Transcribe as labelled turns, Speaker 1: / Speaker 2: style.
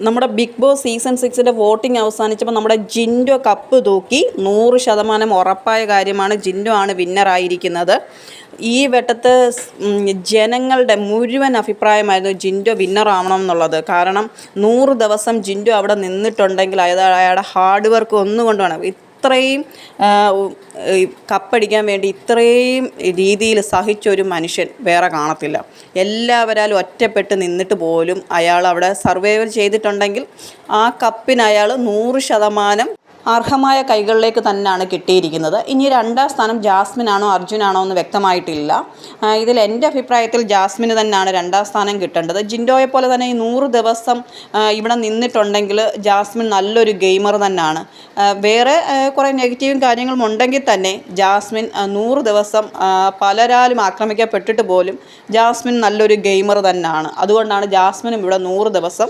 Speaker 1: നമ്മുടെ Bigg Boss season സിക്സിന്റെ voting അവസാനിച്ചപ്പോൾ നമ്മുടെ ജിൻഡോ കപ്പ് തൂക്കി നൂറ് ശതമാനം ഉറപ്പായ കാര്യമാണ് ജിൻഡോ ആണ് വിന്നറായിരിക്കുന്നത് ഈ വട്ടത്ത് ജനങ്ങളുടെ മുഴുവൻ അഭിപ്രായമായിരുന്നു ജിൻഡോ വിന്നറാവണം എന്നുള്ളത്. കാരണം നൂറ് ദിവസം ജിൻഡോ അവിടെ നിന്നിട്ടുണ്ടെങ്കിൽ അയാളുടെ ഹാർഡ് വർക്ക് ഒന്നുകൊണ്ടാണ് ഇത്രയും കപ്പടിക്കാൻ വേണ്ടി ഇത്രയും രീതിയിൽ സഹിച്ചൊരു മനുഷ്യൻ വേറെ കാണത്തില്ല. എല്ലാവരാലും ഒറ്റപ്പെട്ട് നിന്നിട്ട് പോലും അയാൾ അവിടെ സർവൈവൽ ചെയ്തിട്ടുണ്ടെങ്കിൽ ആ കപ്പിന് അയാൾ നൂറ് ശതമാനം അർഹമായ കൈകളിലേക്ക് തന്നെയാണ് കിട്ടിയിരിക്കുന്നത്. ഇനി രണ്ടാം സ്ഥാനം ജാസ്മിനാണോ അർജുനാണോ എന്ന് വ്യക്തമായിട്ടില്ല. ഇതിൽ എന്റെ അഭിപ്രായത്തിൽ ജാസ്മിന് തന്നെയാണ് രണ്ടാം സ്ഥാനം കിട്ടേണ്ടത്. ജിൻഡോയെ പോലെ തന്നെ ഈ നൂറ് ദിവസം ഇവിടെ നിന്നിട്ടുണ്ടെങ്കിൽ ജാസ്മിൻ നല്ലൊരു ഗെയിമർ തന്നെയാണ്. വേറെ കുറേ നെഗറ്റീവും കാര്യങ്ങളും ഉണ്ടെങ്കിൽ തന്നെ ജാസ്മിൻ നൂറ് ദിവസം പലരാലും ആക്രമിക്കപ്പെട്ടിട്ട് പോലും ജാസ്മിൻ നല്ലൊരു ഗെയിമർ തന്നെയാണ്. അതുകൊണ്ടാണ് ജാസ്മിനും ഇവിടെ നൂറ് ദിവസം